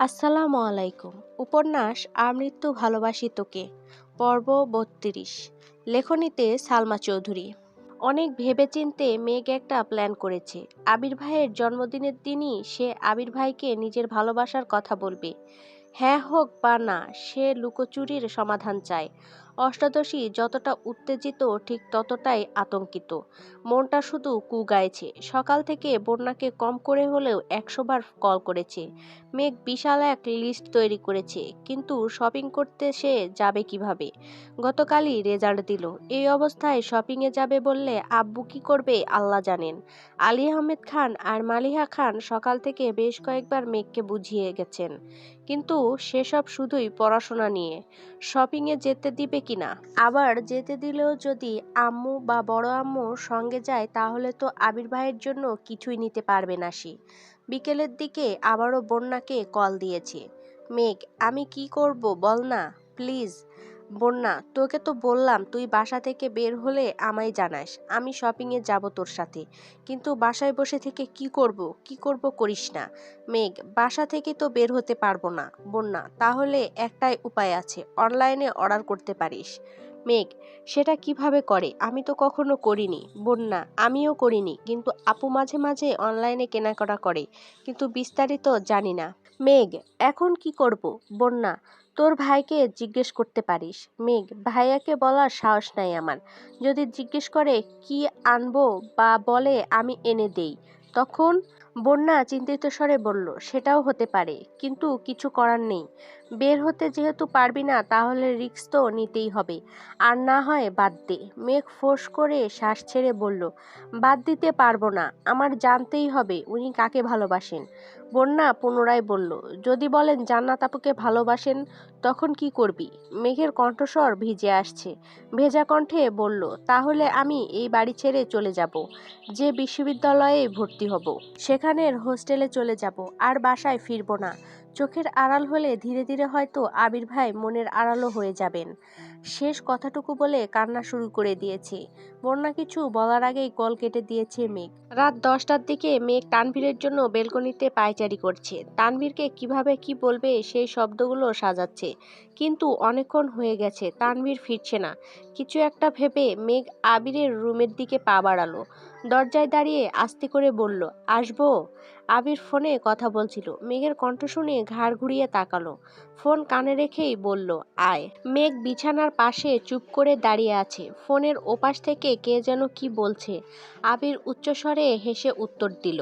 আসসালামু আলাইকুম। উপন্যাস আমৃত্যু ভালোবাসি তোকে পর্ব বত্রিশ। লেখনীতে সালমা চৌধুরী। অনেক ভেবেচিন্তে মেঘ একটা প্ল্যান করেছে। আবির ভাইয়ের জন্মদিনের দিনই সে আবির ভাইকে নিজের ভালোবাসার কথা বলবে। হ্যাঁ হোক বা না, সে লুকোচুরির সমাধান চায়। অষ্টাদশী যতটা উত্তেজিত, ঠিক ততটাই আতঙ্কিত। মনটা শুধু কুগাইছে সকাল থেকে বন্যাকে কম করে হলেও একশো বার কল করেছে। মেঘ বিশাল এক লিস্ট তৈরি করেছে। কিন্তু শপিং করতে সে যাবে কীভাবে? গতকালই রেজাল্ট দিল। এই অবস্থায় শপিংয়ে যাবে বললে আব্বু কি করবে আল্লাহ জানেন। আলী আহমেদ খান আর মালিহা খান সকাল থেকে বেশ কয়েকবার মেঘকে বুঝিয়ে গেছেন। কিন্তু সেসব শুধুই পড়াশোনা নিয়ে। শপিংয়ে যেতে দিবে কিনা। আবার যেতে দিলেও যদি আম্মু বা বড় আম্মু সঙ্গে যায়, তাহলে তো আবির ভাইয়ের জন্য কিছুই নিতে পারবে না সে। বিকেলের দিকে আবারও বন্যাকে কল দিয়েছে। মেঘ, আমি কি করব বল না? প্লিজ। বন্যা, তোকে তো বললাম, তুই বাসা থেকে বের হলে আমায় জানাস, আমি শপিংয়ে যাব তোর সাথে। কিন্তু বাসায় বসে থেকে কি করব কি করব করিস না। মেঘ, বাসা থেকে তো বের হতে পারব না। বন্যা, তাহলে একটাই উপায় আছে অনলাইনে অর্ডার করতে পারিস। মেঘ, সেটা কীভাবে করে? আমি তো কখনো করিনি। বন্যা, আমিও করিনি। কিন্তু আপু মাঝে মাঝে অনলাইনে কেনাকাটা করে। কিন্তু বিস্তারিত জানি না। মেঘ, এখন কি করব? বন্যা, তোর ভাইকে জিজ্ঞেস করতে পারিস। মেঘ, ভাইয়াকে বলার সাহস নাই আমার। যদি জিজ্ঞেস করে, কি আনব বা বলে আমি এনে দেই? তখন বন্যা চিন্তিত স্বরে বলল, সেটাও হতে পারে, কিন্তু কিছু করার নেই। বের হতে যেহেতু পারবি না, তাহলে রিক্স তো নিতেই হবে। আর না হয় বাদ দে। মেঘ ফোঁস করে শ্বাস ছেড়ে বলল, বাদ দিতে পারব না, আমার জানতেই হবে উনি কাকে ভালোবাসেন। বন্যা পুনরায় বলল, যদি বলেন জান্নাত আপুকে ভালোবাসেন, তখন কি করবি? মেঘের কণ্ঠস্বর ভিজে আসছে। ভেজা কণ্ঠে বলল, তাহলে আমি এই বাড়ি ছেড়ে চলে যাব, যে বিশ্ববিদ্যালয়ে ভর্তি হব। সেখানের হোস্টেলে চলে যাব, আর বাসায় ফিরব না। চোখের আড়াল হলে ধীরে ধীরে হয়তো আবির ভাই মনের আড়ালও হয়ে যাবেন। শেষ কথাটুকু বলে কান্না শুরু করে দিয়েছে। বন্যা কিছু বলার আগেই কল কেটে দিয়েছে মেঘ। রাত দশটার দিকে মেঘ তানভীরের জন্য বেলকনিতে পায়চারি করছে। তানভীরকে কীভাবে কি বলবে সেই শব্দগুলো সাজাচ্ছে। কিন্তু অনেকক্ষণ হয়ে গেছে, তানভীর ফিরছে না। কিছু একটা ভেবে মেঘ আবিরের রুমের দিকে পা বাড়ালো। দরজায় দাঁড়িয়ে আস্তে করে বলল, আসব? আবির ফোনে কথা বলছিল। মেঘের কণ্ঠ শুনে ঘাড় ঘুরিয়ে তাকালো। ফোন কানে রেখেই বলল, আয়। মেঘ বিছানার পাশে চুপ করে দাঁড়িয়ে আছে। ফোনের ওপাশ থেকে কে যেন কি বলছে। আবির উচ্চস্বরে হেসে উত্তর দিল,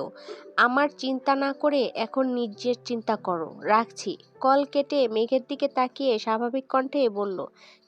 আমার চিন্তা না করে এখন নিজের চিন্তা করো, রাখছি। কল কেটে মেঘের দিকে তাকিয়ে স্বাভাবিক কণ্ঠে বলল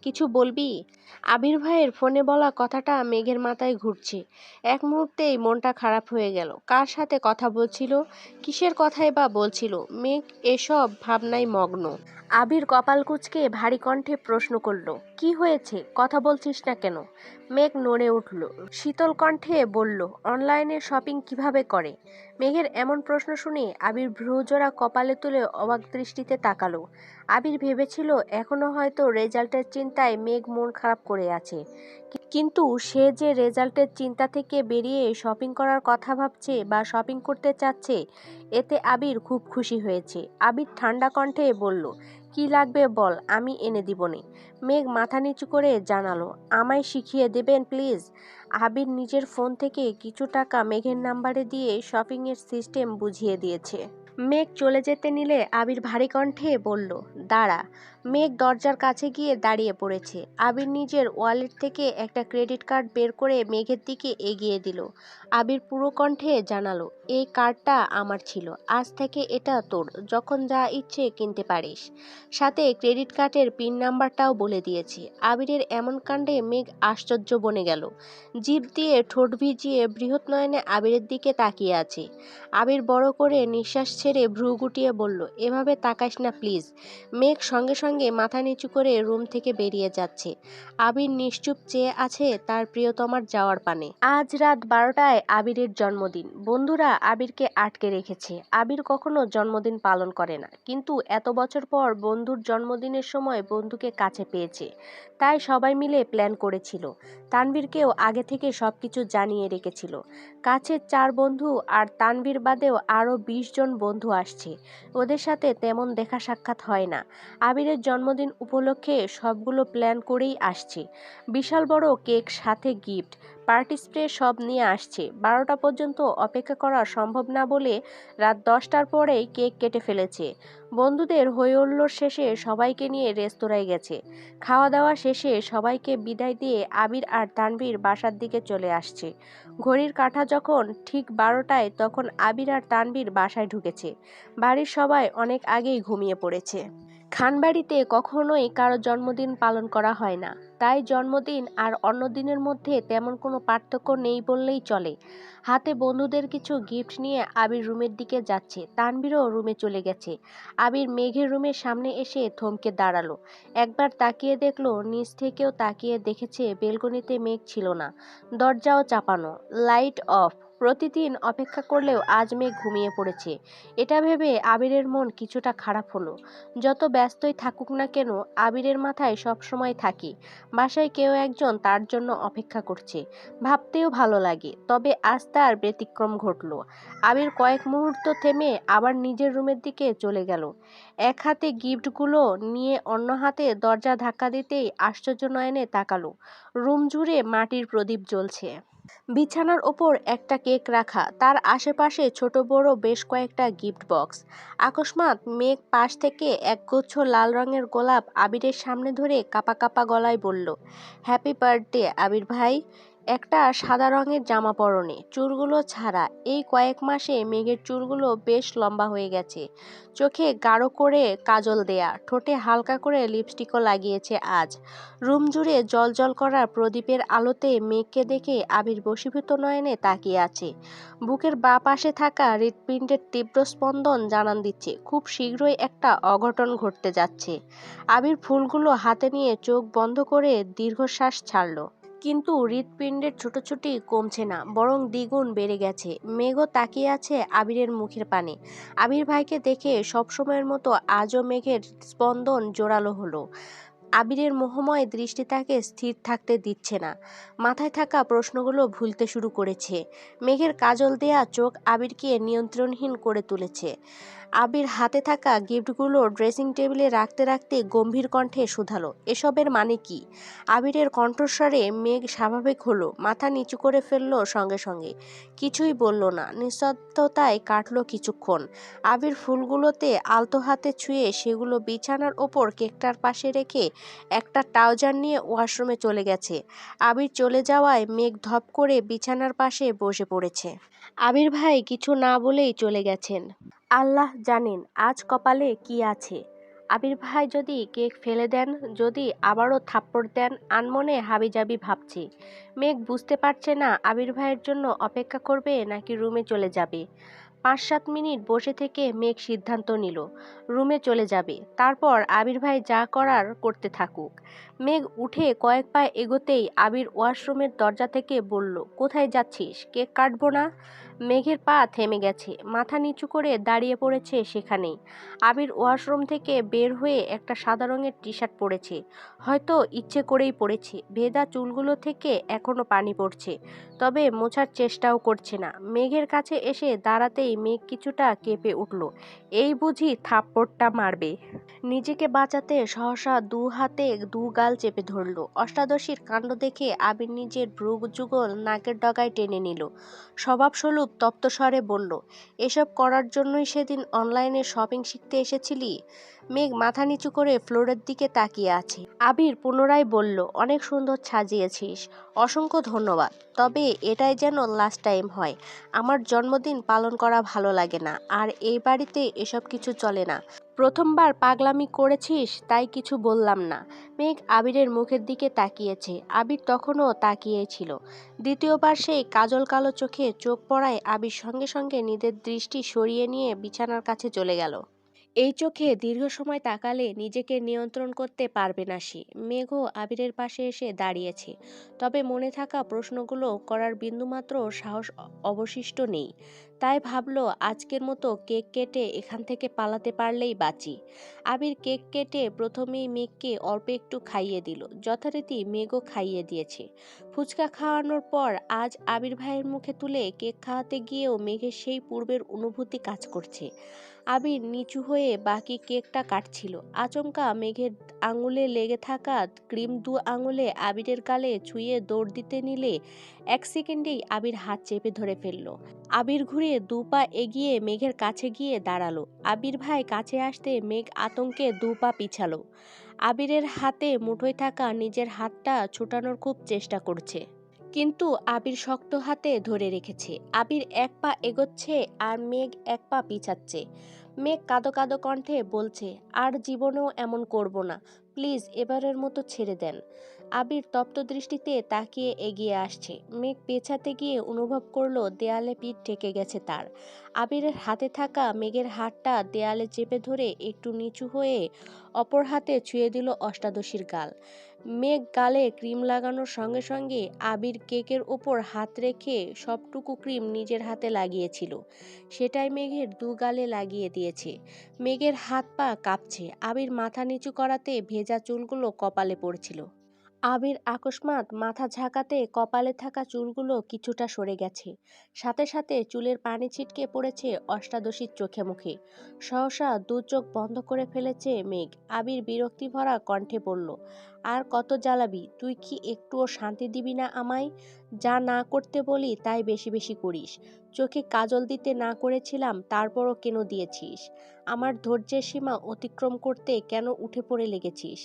কিছু বলবি? আবির ভাইয়ের ফোনে বলা কথাটা মেঘের মাথায় ঘুরছে। এক মুহূর্তেই মনটা খারাপ হয়ে গেল। কার সাথে কথা বলছিল? কিসের কথাই বা বলছিল? মেঘ এসব ভাবনায় মগ্ন। আবির কপাল কুচকে ভারী কণ্ঠে প্রশ্ন করল, কি হয়েছে? কথা বলছিস না কেন? মেঘ নড়ে উঠল। শীতল কণ্ঠে বলল, অনলাইনে শপিং কীভাবে করে? মেঘের এমন প্রশ্ন শুনে আবির ভ্রুজোড়া কপালে তুলে অবাক দৃষ্টিতে তাকালো। আবির ভেবেছিল, এখনও হয়তো রেজাল্টের চিন্তায় মেঘ মন খারাপ করে আছে। কিন্তু সে যে রেজাল্টের চিন্তা থেকে বেরিয়ে শপিং করার কথা ভাবছে বা শপিং করতে চাচ্ছে, এতে আবির খুব খুশি হয়েছে। আবির ঠান্ডা কণ্ঠে বলল, কি লাগবে বল, আমি এনে দিবনে মেঘ মাথা নিচু করে জানালো, আমায় শিখিয়ে দেবেন, প্লিজ? আবির নিজের ফোন থেকে কিছু টাকা মেঘের নাম্বারে দিয়ে শপিংয়ের সিস্টেম বুঝিয়ে দিয়েছে। মেঘ চলে যেতে নিলে আবির ভারী কণ্ঠে বলল, দাঁড়া। মেঘ দরজার কাছে গিয়ে দাঁড়িয়ে পড়েছে। আবির নিজের ওয়ালেট থেকে একটা ক্রেডিট কার্ড বের করে মেঘের দিকে এগিয়ে দিল। আবির পুরো কণ্ঠে জানালো, এই কার্ডটা আমার ছিল, আজ থেকে এটা তোর, যখন যা ইচ্ছে কিনতে পারিস। সাথে ক্রেডিট কার্ডের পিন নাম্বারটাও বলে দিয়েছে। আবিরের এমন কাণ্ডে মেঘ আশ্চর্য বনে গেল। জিভ দিয়ে ঠোঁট ভিজিয়ে বৃহৎ নয়নে আবিরের দিকে তাকিয়ে আছে। আবির বড় করে নিঃশ্বাস ছেড়ে ভ্রু গুটিয়ে বলল, এভাবে তাকাস না প্লিজ। মেঘ সঙ্গে সঙ্গে মাথা নিচু করে রুম থেকে বেরিয়ে যাচ্ছে। আবির নিশ্চুপ চেয়ে আছে তার প্রিয়তমার যাওয়ার পানে। আজ রাত বারোটায় আবিরের জন্মদিন। বন্ধুরা আবিরকে আটকে রেখেছে। আবির কখনো জন্মদিন পালন করে না। কিন্তু এত বছর পর বন্ধুর জন্মদিনের সময় বন্ধুকে কাছে পেয়েছে। তাই সবাই মিলে প্ল্যান করেছিল। তানবীরকেও আগে থেকে সব কিছু জানিয়ে রেখেছিল। কাছের চার বন্ধু আর তানবীর বাদেও আরও বিশ জন বন্ধু বন্ধু আসছে। ওদের সাথে তেমন দেখা সাক্ষাৎ হয় না। আবিরের জন্মদিন উপলক্ষে সবগুলো প্ল্যান করেই আসছে। বিশাল বড় কেক, সাথে গিফট পার্টি স্প্রে সব নিয়ে আসছে। বারোটা পর্যন্ত অপেক্ষা করা সম্ভব না বলে রাত দশটার পরেই কেক কেটে ফেলেছে। বন্ধুদের হৈহুল্লোড় শেষে সবাইকে নিয়ে রেস্তোরাঁয় গেছে। খাওয়া দাওয়া শেষে সবাইকে বিদায় দিয়ে আবির আর তানভীর বাসার দিকে চলে আসছে। ঘড়ির কাঁটা যখন ঠিক বারোটায় তখন আবির আর তানভীর বাসায় ঢুকেছে। বাড়ির সবাই অনেক আগেই ঘুমিয়ে পড়েছে। খানবাড়িতে কখনোই কারও জন্মদিন পালন করা হয় না। তাই জন্মদিন আর অন্য দিনের মধ্যে তেমন কোনো পার্থক্য নেই বললেই চলে। হাতে বন্ধুদের কিছু গিফট নিয়ে আবির রুমের দিকে যাচ্ছে। তানবিরও রুমে চলে গেছে। আবির মেঘের রুমের সামনে এসে থমকে দাঁড়াল। একবার তাকিয়ে দেখল, নিচ থেকেও তাকিয়ে দেখেছে বেলকনিতে মেঘ ছিল না। দরজাও চাপানো। Light off. প্রতিদিন অপেক্ষা করলেও আজ মেঘ ঘুমিয়ে পড়েছে। এটা ভেবে আবিরের মন কিছুটা খারাপ হলো। যত ব্যস্তই থাকুক না কেন, আবিরের মাথায় সব সময় থাকি। বাসায় কেউ একজন তার জন্য অপেক্ষা করছে। ভাবতেও ভালো লাগে, তবে আজ তার ব্যতিক্রম ঘটল। আবির কয়েক মুহূর্ত থেমে আবার নিজের রুমের দিকে চলে গেল। এক হাতে গিফটগুলো নিয়ে অন্য হাতে দরজা ধাক্কা দিতেই আশ্চর্য নয়নে তাকালো। রুম জুড়ে মাটির প্রদীপ জ্বলছে। বিছানার ওপর একটা কেক রাখা, তার আশেপাশে ছোট বড় বেশ কয়েকটা গিফট বক্স। আকস্মাৎ মেঘ পাশ থেকে একগুচ্ছ লাল রঙের গোলাপ আবিরের সামনে ধরে কাপা কাপা গলায় বলল হ্যাপি বার্থডে আবির ভাই। একটা সাদা রঙের জামা পরনে। চুলগুলো ছাড়া। এই কয়েক মাসে মেঘের চুলগুলো বেশ লম্বা হয়ে গেছে। চোখে গাঢ় করে কাজল দেয়া। ঠোঁটে হালকা করে লিপস্টিকও লাগিয়েছে আজ। রুম জুড়ে জল জল করা প্রদীপের আলোতে মেঘকে দেখে আবির বশীভূত নয়নে তাকিয়ে আছে। বুকের বা পাশে থাকা হৃৎপিণ্ডের তীব্র স্পন্দন জানান দিচ্ছে। খুব শীঘ্রই একটা অঘটন ঘটতে যাচ্ছে। আবির ফুলগুলো হাতে নিয়ে চোখ বন্ধ করে দীর্ঘশ্বাস ছাড়ল। কিন্তু হৃৎপিণ্ডের ছোটাছুটি কমছে না, বরং দ্বিগুণ বেড়ে গেছে। মেঘও তাকিয়ে আছে আবিরের মুখের পানে। আবির ভাইকে দেখে সবসময়ের মতো আজও মেঘের স্পন্দন জোরালো হলো। আবিরের মোহময় দৃষ্টি তাকে স্থির থাকতে দিচ্ছে না। মাথায় থাকা প্রশ্নগুলো ভুলতে শুরু করেছে। মেঘের কাজল দেয়া চোখ আবিরকে নিয়ন্ত্রণহীন করে তুলেছে। আবির হাতে থাকা গিফটগুলো ড্রেসিং টেবিলে রাখতে রাখতে গম্ভীর কণ্ঠে শুধালো, এসবের মানে কি? আবিরের কণ্ঠস্বরে মেঘ স্বাভাবিক হলো, মাথা নিচু করে ফেলল সঙ্গে সঙ্গে। কিছুই বলল না, নিস্তব্ধতায় কাটলো কিছুক্ষণ। আবির ফুলগুলোতে আলতো হাতে ছুঁয়ে সেগুলো বিছানার ওপর কেকটার পাশে রেখে একটা ট্রাউজার নিয়ে ওয়াশরুমে চলে গেছে। আবির চলে যাওয়ায় মেঘ ধপ করে বিছানার পাশে বসে পড়েছে। আবির ভাই কিছু না বলেই চলে গেছেন। আল্লাহ জানেন আজ কপালে কি আছে। আবির ভাই যদি কেক ফেলে দেন, যদি আবারও থাপ্পড় দেন, আনমনে হাবিজাবি ভাবছে। মেঘ বুঝতে পারছে না আবির ভাইয়ের জন্য অপেক্ষা করবে নাকি রুমে চলে যাবে। পাঁচ সাত মিনিট বসে থেকে মেঘ সিদ্ধান্ত নিল, রুমে চলে যাবে। তারপর আবির ভাই যা করার করতে থাকুক। মেঘ উঠে কয়েক পা এগোতেই আবির ওয়াশরুমের দরজা থেকে বলল, কোথায় যাচ্ছিস? কেক কাটবো না? মেঘের পা থেমে গেছে, মাথা নিচু করে দাঁড়িয়ে পড়েছে সেখানেই। আবির ওয়াশরুম থেকে বের হয়ে একটা সাদা রঙের টি শার্ট পরেছে। হয়তো ইচ্ছে করেই পড়েছে ভেদা চুলগুলো থেকে এখনও পানি পড়ছে, তবে মোছার চেষ্টাও করছে না। মেঘের কাছে এসে দাঁড়াতেই মেঘ কিছুটা কেঁপে উঠল, এই বুঝি থাপ্পড়টা মারবে। নিজেকে বাঁচাতে সহসা দু হাতে দু গাল চেপে ধরল। অষ্টাদশীর কাণ্ড দেখে আবির নিজের ভ্রু যুগল নাকের ডগায় টেনে নিল। স্বভাবস্বরূপ তপ্ত স্বরে বলল এসব করার জন্যই সেদিন অনলাইনে শপিং শিখতে এসেছিলি? মেঘ মাথা নিচু করে ফ্লোরের দিকে তাকিয়ে আছে। আবির পুনরায় বলল, অনেক সুন্দর সাজিয়েছিস। অসংখ্য ধন্যবাদ। তবে এটাই যেন লাস্ট টাইম হয়। আমার জন্মদিন পালন করা ভালো লাগে না, আর এই বাড়িতে এসব কিছু চলে না। প্রথমবার পাগলামি করেছিস, তাই কিছু বললাম না। মেঘ আবিরের মুখের দিকে তাকিয়েছে। আবির তখনও তাকিয়েছিল। দ্বিতীয়বার সেই কাজল কালো চোখে চোখ পড়ায় আবির সঙ্গে সঙ্গে নিজের দৃষ্টি সরিয়ে নিয়ে বিছানার কাছে চলে গেল। এই চোখে দীর্ঘ সময় তাকালে নিজেকে নিয়ন্ত্রণ করতে পারবে না সে। মেঘ আবিরের পাশে এসে দাঁড়িয়েছে। তবে মনে থাকা প্রশ্নগুলো করার বিন্দুমাত্র সাহস অবশিষ্ট নেই। তাই ভাবলো আজকের মতো কেক কেটে এখান থেকে পালাতে পারলেই বাঁচি। আবির কেক কেটে প্রথমেই মেঘকে অল্প একটু খাইয়ে দিল। যথারীতি মেঘও খাইয়ে দিয়েছে। ফুচকা খাওয়ানোর পর আজ আবির ভাইয়ের মুখে তুলে কেক খাওয়াতে গিয়েও মেঘের সেই পূর্বের অনুভূতি কাজ করছে। আবির নিচু হয়ে বাকি কেকটা কাটছিল। আচমকা মেঘের আঙুলে লেগে থাকা ক্রিম দু আঙুলে আবিরের গালে ছুঁয়ে দৌড় দিতে নিলে এক সেকেন্ডেই আবির হাত চেপে ধরে ফেলল। আবির ঘুরে দু পা এগিয়ে মেঘের কাছে গিয়ে দাঁড়াল। আবির ভাই কাছে আসতে মেঘ আতঙ্কে দু পা পিছালো। আবিরের হাতে মুঠোয় থাকা নিজের হাতটা ছুটানোর খুব চেষ্টা করছে। কিন্তু আবির শক্ত হাতে ধরে রেখেছে। আবির এক পা এগোচ্ছে আর মেঘ এক পা পিছাচ্ছে। মেঘ কাদো কাদো কণ্ঠে বলছে, আর জীবনেও এমন করব না। প্লিজ এবারের মতো ছেড়ে দেন। আবির তপ্ত দৃষ্টিতে তাকিয়ে এগিয়ে আসছে। মেঘ পেছাতে গিয়ে অনুভব করল, দেয়ালে পিঠ ঠেকে গেছে তার। আবিরের হাতে থাকা মেঘের হাতটা দেয়ালে চেপে ধরে একটু নিচু হয়ে অপর হাতে ছুঁয়ে দিল অষ্টাদশীর গাল। মেঘ গালে ক্রিম লাগানোর সঙ্গে সঙ্গে আবির কেকের ওপর হাত রেখে সবটুকু ক্রিম নিজের হাতে লাগিয়েছিল। সেটাই মেঘের দু গালে লাগিয়ে দিয়েছে। মেঘের হাত পা কাঁপছে। আবির মাথা নিচু করাতে ভেজা চুলগুলো কপালে পড়ছিল। আবির আকস্মাৎ মাথা ঝাঁকাতে কপালে থাকা চুলগুলো কিছুটা সরে গেছে। সাথে সাথে চুলের পানি ছিটকে পড়েছে অষ্টাদশীর চোখে মুখে। সহসা দু চোখ বন্ধ করে ফেলেছে মেঘ। আবির বিরক্তি ভরা কণ্ঠে বলল, আর কত জ্বালাবি, তুই কি একটুও শান্তি দিবি না আমায়? যা না করতে বলি তাই বেশি বেশি করিস। চোখে কাজল দিতে না করেছিলাম, তারপরও কেন দিয়েছিস? আমার ধৈর্যের সীমা অতিক্রম করতে কেন উঠে পড়ে লেগেছিস?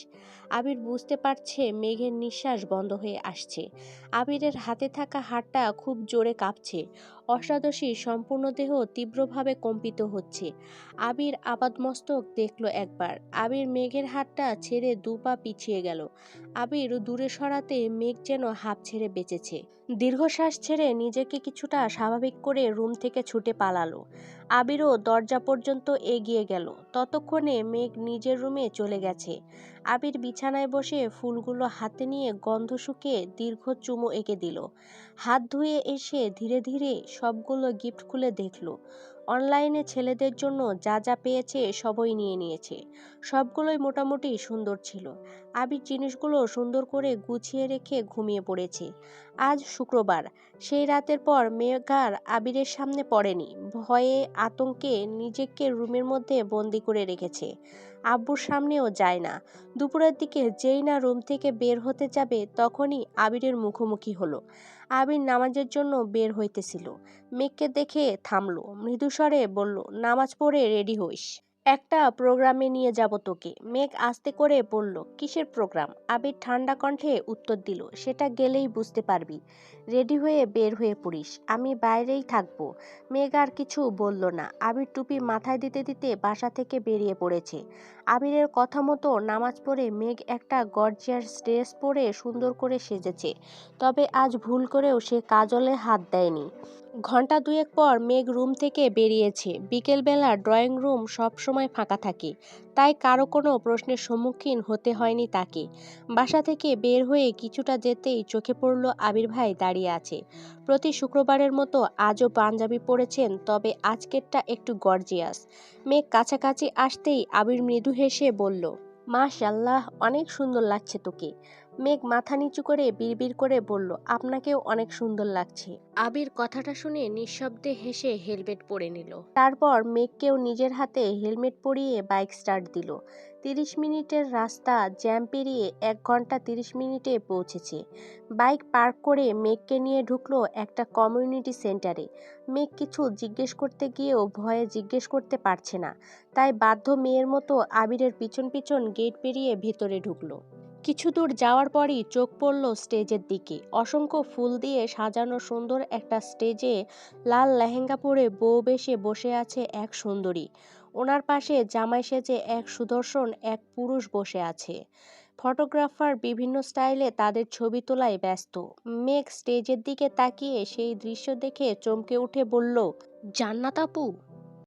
আবির বুঝতে পারছে মেঘের নিঃশ্বাস বন্ধ হয়ে আসছে। আবিরের হাতে থাকা হাতটা খুব জোরে কাঁপছে। অষ্টাদশী সম্পূর্ণ দেহ তীব্রভাবে কম্পিত হচ্ছে। আবির আপাদমস্তক দেখল একবার। আবির মেঘের হাতটা ছেড়ে দু পা পিছিয়ে গেল। আবির দূরে সরাতে মেঘ যেন হাঁপ ছেড়ে বেঁচেছে। দীর্ঘশ্বাস ছেড়ে নিজেকে কিছুটা স্বাভাবিক করে রুম থেকে ছুটে পালালো। আবিরও দরজা পর্যন্ত এগিয়ে গেল। ততক্ষণে মেঘ নিজের রুমে চলে গেছে। আবির বিছানায় বসে ফুলগুলো হাতে নিয়ে গন্ধ শুকে দীর্ঘ চুমু এঁকে দিল। হাত ধুয়ে এসে ধীরে ধীরে সবগুলো গিফট খুলে দেখল। অনলাইনে ছেলেদের জন্য যা যা পেয়েছে সবই নিয়ে নিয়েছে। সবগুলোই মোটামুটি সুন্দর ছিল। আবির জিনিসগুলো সুন্দর করে গুছিয়ে রেখে ঘুমিয়ে পড়েছে। আজ শুক্রবার। সেই রাতের পর মেঘার আবিরের সামনে পড়েনি। ভয়ে আতঙ্কে নিজেকে রুমের মধ্যে বন্দি করে রেখেছে। আব্বুর সামনেও যায় না। দুপুরের দিকে যেই না রুম থেকে বের হতে যাবে, তখনই আবিরের মুখোমুখি হলো। আবির নামাজের জন্য বের হইতেছিল। মেঘকে দেখে থামলো। মৃদুস্বরে বলল, নামাজ পড়ে রেডি হইস। একটা প্রোগ্রামে নিয়ে যাব তোকে। মেঘ আস্তে করে বলল, কিসের প্রোগ্রাম? আবির ঠান্ডা কণ্ঠে উত্তর দিল, সেটা গেলেই বুঝতে পারবি। রেডি হয়ে বের হয়ে পড়িস। আমি বাইরেই থাকব। মেঘ আর কিছু বলল না। আবির টুপি মাথায় দিতে দিতে বাসা থেকে বেরিয়ে পড়েছে। আবিরের কথা মতো নামাজ পড়ে মেঘ একটা গর্জিয়াস ড্রেস পরে সুন্দর করে সেজেছে। তবে আজ ভুল করেও সে কাজলে হাত দেয়নি। ঘণ্টা দুয়েক পর মেঘ রুম থেকে বেরিয়েছে। বিকেলবেলা ড্রয়িং রুম সবসময় ফাঁকা থাকে। তাই কারও কোনো প্রশ্নের সম্মুখীন হতে হয়নি তাকে। বাসা থেকে বের হয়ে কিছুটা যেতেই চোখে পড়ল আবির ভাই দাঁড়িয়ে আছে। প্রতি শুক্রবারের মতো আজও পাঞ্জাবি পরেছেন, তবে আজকেরটা একটু গর্জিয়াস। মেঘ কাছাকাছি আসতেই আবির মৃদু হেসে বলল মাশাল্লাহ অনেক সুন্দর লাগছে তোকে। মেঘ মাথা নিচু করে বিড়বিড় করে বলল আপনাকেও অনেক সুন্দর লাগছে। আবির কথাটা শুনে নিঃশব্দে হেসে হেলমেট পরে নিল। তারপর মেঘকেও নিজের হাতে হেলমেট পরিয়ে বাইক স্টার্ট দিল। তিরিশ মিনিটের রাস্তা জ্যাম পেরিয়ে এক ঘণ্টা তিরিশ মিনিটে পৌঁছেছে। বাইক পার্ক করে মেঘকে নিয়ে ঢুকলো একটা কমিউনিটি সেন্টারে। মেঘ কিছু জিজ্ঞেস করতে গিয়েও ভয়ে জিজ্ঞেস করতে পারছে না। তাই বাধ্য মেয়ের মতো আবিরের পিছন পিছন গেট পেরিয়ে ভেতরে ঢুকলো। কিছু দূর যাওয়ার পরই চোখ পড়ল স্টেজের দিকে। অসংখ্য ফুল দিয়ে সাজানো সুন্দর একটা স্টেজে লাল লেহেঙ্গা পরে বউ বেশে বসে আছে এক সুন্দরী। ওনার পাশে জামাই সেজে এক সুদর্শন, এক পুরুষ বসে আছে। ফটোগ্রাফার বিভিন্ন স্টাইলে তাদের ছবি তোলায় ব্যস্ত। মেঘ স্টেজের দিকে তাকিয়ে সেই দৃশ্য দেখে চমকে উঠে বলল, জান্নাত আপু